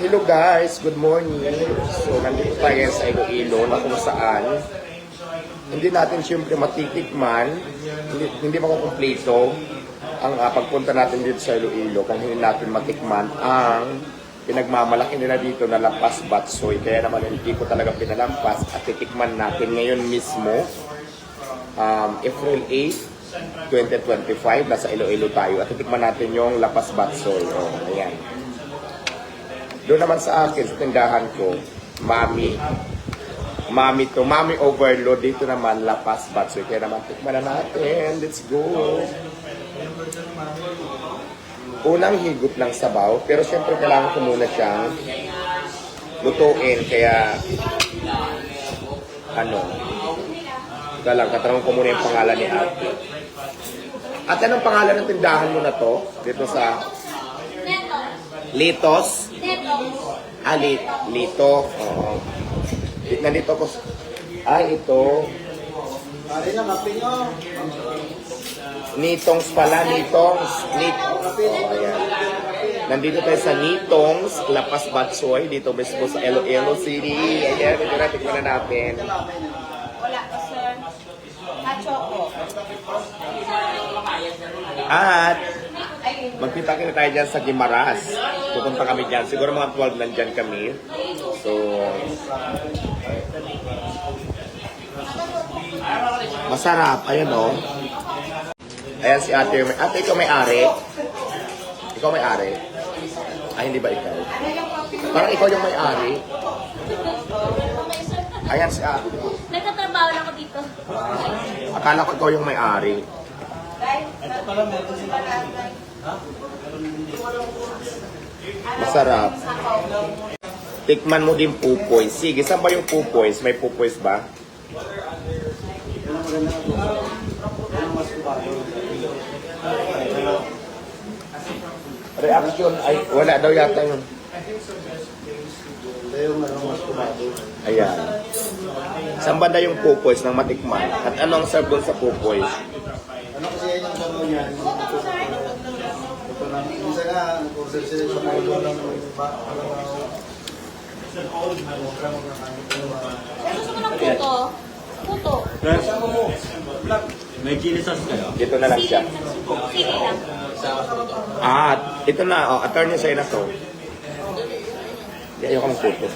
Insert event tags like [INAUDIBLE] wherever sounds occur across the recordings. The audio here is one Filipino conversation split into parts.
Hello guys, good morning. So nandito tayo sa Iloilo na kung saan hindi natin siyempre matitikman, hindi, hindi makukumpleto ang ah, pagpunta natin dito sa Iloilo kung hindi natin matikman ang pinagmamalaki nila dito na Lapas Batsoy. Kaya naman hindi ko talaga pinalampas at titikman natin ngayon mismo um, April 8, 2025, nasa Iloilo tayo at titikman natin yung Lapas Batsoy. Oh, ayan. Doon naman sa akin, sa tindahan ko, Mami, Mami to, Mami Overload, dito naman Lapas Batsoy. Kaya naman tikman na natin, let's go! Unang higop ng sabaw, pero syempre kailangan ko muna siyang lutuin, kaya ano, Teka lang, katanong ko muna yung pangalan ni ate. At anong pangalan ng tindahan mo na to? Dito sa. Litos? Ah, li, Lito. Oo. Nandito ko. Ay, ito. Nitongs pala, Nitongs. Nit oh, ayan. Nandito tayo sa Nitongs, Lapas Batsoy, dito mismo sa Iloilo City. Ayan, ito na, tignan na natin. Wala pa, sir. Achoko. At magkita-kita tayo dyan sa Gimaras. Pupunta kami dyan. Siguro mga 12 nandyan kami. So, masarap. Ayun o. Ayan si ate. Ate, ikaw may ari. Ikaw may ari. Ay, hindi ba ikaw? Parang ikaw yung may ari. Ayan si ate. Nagtatrabaho lang ako dito. Akala ko ikaw yung may ari. Masarap. Tikman mo din pupoy. Sige, saan ba yung pupoy? May pupoy ba? Reaction ay wala daw yata yun. Ayan. Saan banda yung pupoys ng matikman? At ano ang serve sa pupoys? Yan? Ito na. Minsan nga, nag-order sila sa mga iba ng iba. Gusto mo ng puto? Puto. May chili sauce kayo? Dito na lang siya. Sige lang. Ah, ito na. Oh, attorney sa'yo na to. Hindi, ayoko ng puto.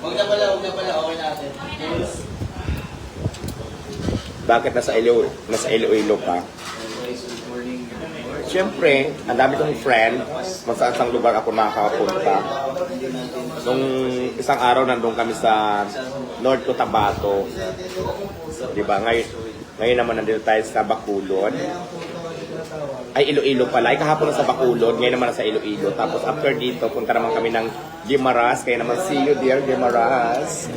Huwag na pala, huwag na pala, okay natin. Bakit nasa Ilo, nasa Iloilo ka? Siyempre, ang dami kong friend, saan lugar ako nakakapunta. Nung isang araw nandun kami sa North Cotabato. Di ba? Ngayon, ngayon naman nandito tayo sa Bacolod. Ay, Iloilo pala. Ay, kahapon na sa Bacolod. Ngayon naman nasa Iloilo. Tapos after dito, punta naman kami ng Gimaras. Kaya naman, see you dear Gimaras.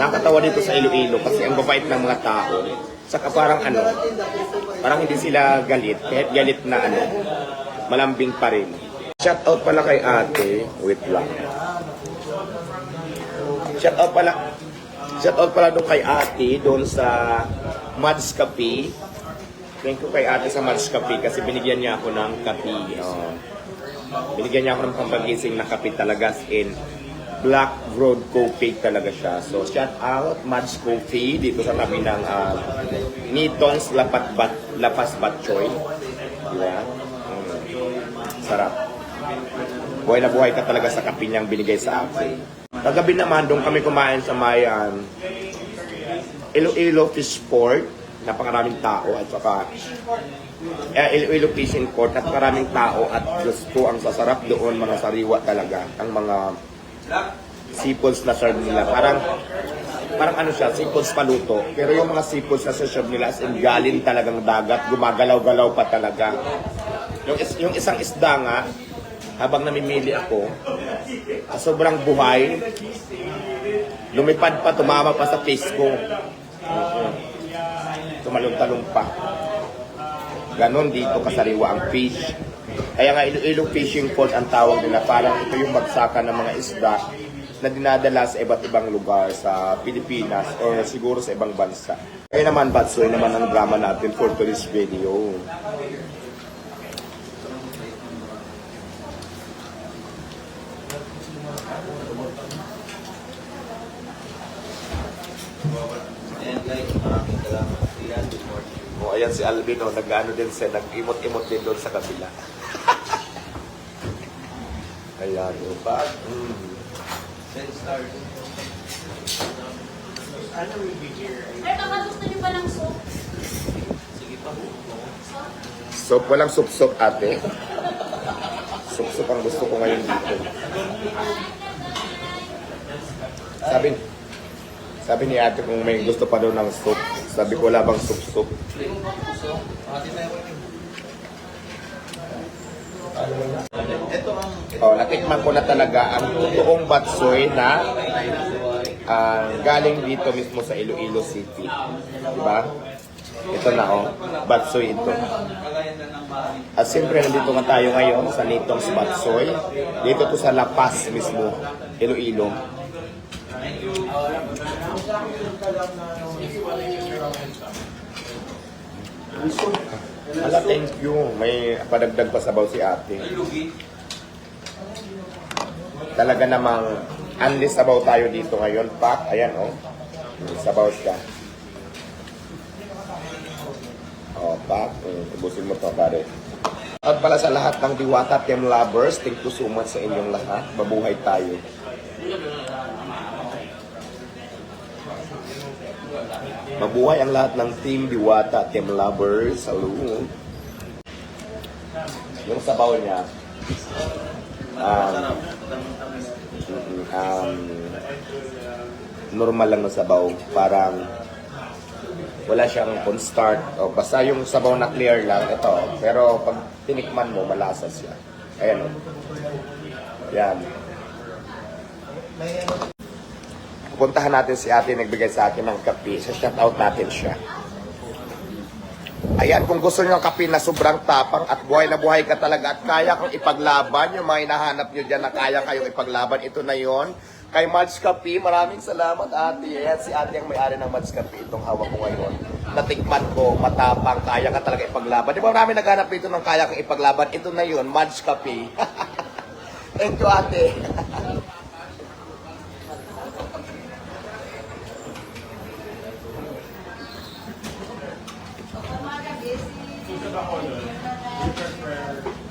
Nakakatawa dito sa Iloilo kasi ang babait ng mga tao. Saka parang ano, parang hindi sila galit. Kahit galit na ano, malambing pa rin. Shout out pala kay ate. Wait lang. Shout out pala. Shout out pala doon kay ate doon sa Mads Cafe. Thank you kay ate sa Mads Cafe kasi binigyan niya ako ng kape. Oh. Binigyan niya ako ng pambagising na kape talaga in Black Road Coffee talaga siya. So, shout out Mads Coffee dito sa tabi ng uh, Nitons Lapat Bat, Lapas Batchoy. Diba? Mm. Sarap. Buhay na buhay ka talaga sa kape niyang binigay sa akin. Kagabi naman, doon kami kumain sa Mayan. Iloilo Fish Port. Napakaraming tao at saka eh, Iloilo Fishing Port at maraming tao at Diyos ko ang sasarap doon mga sariwa talaga ang mga seafoods na serve nila. Parang parang ano siya seafoods paluto. Pero yung mga seafoods na serve nila as in galing talagang dagat gumagalaw-galaw pa talaga. Yung, is, yung isang isda nga habang namimili ako sobrang buhay lumipad pa tumama pa sa face ko. Tumalong-talong pa. Ganon dito kasariwa ang fish. Kaya nga Iloilo Fishing Port ang tawag nila. Parang ito yung magsakan ng mga isda na dinadala sa iba't ibang lugar sa Pilipinas or siguro sa ibang bansa. Kaya naman, Batsoy naman ang drama natin for today's video. O, oh, ayan si Alvin, oh, nag-ano din siya, nag-imot-imot din doon sa kabila. Oh, bag. Mm. Sir, baka gusto niyo pa ng soup? Soup, walang sup-sup ate. Sup-sup ang gusto ko ngayon dito. Sabi, sabi ni ate kung may gusto pa daw ng soup. Sabi ko wala bang sup-sup. Ito ang Oh, natikman ko na talaga ang totoong batsoy na ah, galing dito mismo sa Iloilo City. Diba? Ito na oh, batsoy ito. At siyempre nandito nga tayo ngayon sa Nitong's Batsoy. Dito to sa La Paz mismo, Iloilo. Ala, thank you. May padagdag pa sabaw si ate. Talaga namang unli sabaw tayo dito ngayon, Pak. Ayan, oh. May Sabaw siya. Oh, Pak. Mm, ubusin mo to, pare. At pala sa lahat ng Diwata Team Lovers, thank you so much sa inyong lahat. Mabuhay tayo. Mabuhay ang lahat ng Team Diwata Team Lovers. Salud. Yung sabaw niya, um, um, normal lang na sabaw. Parang wala siyang cornstarch. O, basta yung sabaw na clear lang, ito. Pero pag tinikman mo, malasa siya. Ayan. Yan. Puntahan natin si ate nagbigay sa atin ng kape. Sa shout out natin siya. Ayan, kung gusto niyo ng kape na sobrang tapang at buhay na buhay ka talaga at kaya kang ipaglaban, yung mga hinahanap niyo dyan na kaya kayong ipaglaban, ito na yon Kay Mads Kape, maraming salamat ate. Ayan, si ate ang may-ari ng Mads Kape, itong hawak ko ngayon. Natikman ko, matapang, kaya ka talaga ipaglaban. Di ba marami naghanap dito ng kaya kang ipaglaban? Ito na yon Mads Kape. Thank you ate. [LAUGHS]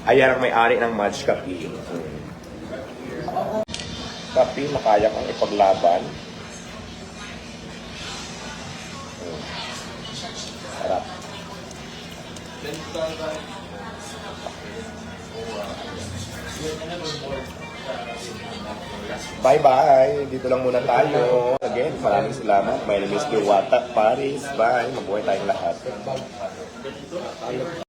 Ayan ang may-ari ng Mads Kape. Kape na kaya kang ipaglaban. Sarap. Bye-bye. Dito lang muna tayo. Again, maraming salamat. My name is Liwata Paris. Bye. Mabuhay tayong lahat. delito.